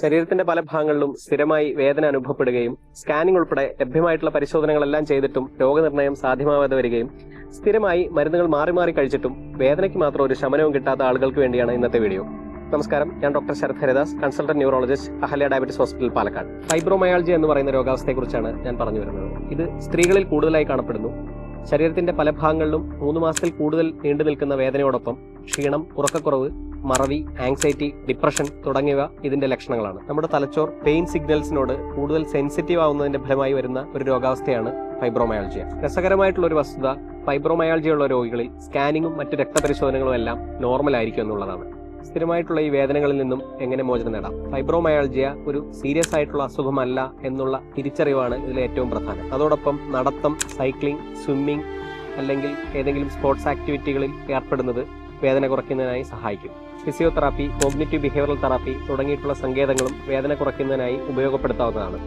ശരീരത്തിന്റെ പല ഭാഗങ്ങളിലും സ്ഥിരമായി വേദന അനുഭവപ്പെടുകയും സ്കാനിംഗ് ഉൾപ്പെടെ ലഭ്യമായിട്ടുള്ള പരിശോധനകളെല്ലാം ചെയ്തിട്ടും രോഗനിർണയം സാധ്യമാവാതെ വരികയും സ്ഥിരമായി മരുന്നുകൾ മാറി മാറി കഴിച്ചിട്ടും വേദനയ്ക്ക് മാത്രം ഒരു ശമനവും കിട്ടാത്ത ആളുകൾക്ക് വേണ്ടിയാണ് ഇന്നത്തെ വീഡിയോ. നമസ്കാരം. ഞാൻ doctor Sharath Haridas consultant neurologist Ahalya diabetes hospital Palakkad. Fibromyalgia എന്ന് പറയുന്ന രോഗാവസ്ഥയെക്കുറിച്ചാണ് ഞാൻ പറഞ്ഞു വരുന്നത്. ഇത് സ്ത്രീകളിൽ കൂടുതലായി കാണപ്പെടുന്നു. ശരീരത്തിന്റെ പല ഭാഗങ്ങളിലും മൂന്ന് മാസത്തിൽ കൂടുതൽ നീണ്ടു നിൽക്കുന്ന വേദനയോടൊപ്പം ക്ഷീണം ഉറക്കക്കുറവ് മറവി ആങ്സൈറ്റി ഡിപ്രഷൻ തുടങ്ങിയവ ഇതിന്റെ ലക്ഷണങ്ങളാണ്. നമ്മുടെ തലച്ചോർ പെയിൻ സിഗ്നൽസിനോട് കൂടുതൽ സെൻസിറ്റീവ് ആവുന്നതിന്റെ ഫലമായി വരുന്ന ഒരു രോഗാവസ്ഥയാണ് ഫൈബ്രോമയാൾജിയ രസകരമായിട്ടുള്ള ഒരു വസ്തുത ഫൈബ്രോമയോളജിയുള്ള രോഗികളിൽ സ്കാനിങ്ങും മറ്റ് രക്തപരിശോധനകളും എല്ലാം നോർമൽ ആയിരിക്കും എന്നുള്ളതാണ്. സ്ഥിരമായിട്ടുള്ള ഈ വേദനകളിൽ നിന്നും എങ്ങനെ മോചനം നേടാം? ഫൈബ്രോമയാൾജിയ ഒരു സീരിയസ് ആയിട്ടുള്ള അസുഖമല്ല എന്നുള്ള തിരിച്ചറിവാണ് ഇതിൽ ഏറ്റവും പ്രധാനം. അതോടൊപ്പം നടത്തം സൈക്ലിംഗ് സ്വിമ്മിംഗ് അല്ലെങ്കിൽ ഏതെങ്കിലും സ്പോർട്സ് ആക്ടിവിറ്റികളിൽ ഏർപ്പെടുന്നത് വേദന കുറയ്ക്കുന്നതിനായി സഹായിക്കും. ഫിസിയോതെറാപ്പി കോഗ്നിറ്റീവ് ബിഹേവിയറൽ തെറാപ്പി തുടങ്ങിയിട്ടുള്ള സങ്കേതങ്ങളും വേദന കുറയ്ക്കുന്നതിനായി ഉപയോഗപ്പെടുത്താവുന്നതാണ്.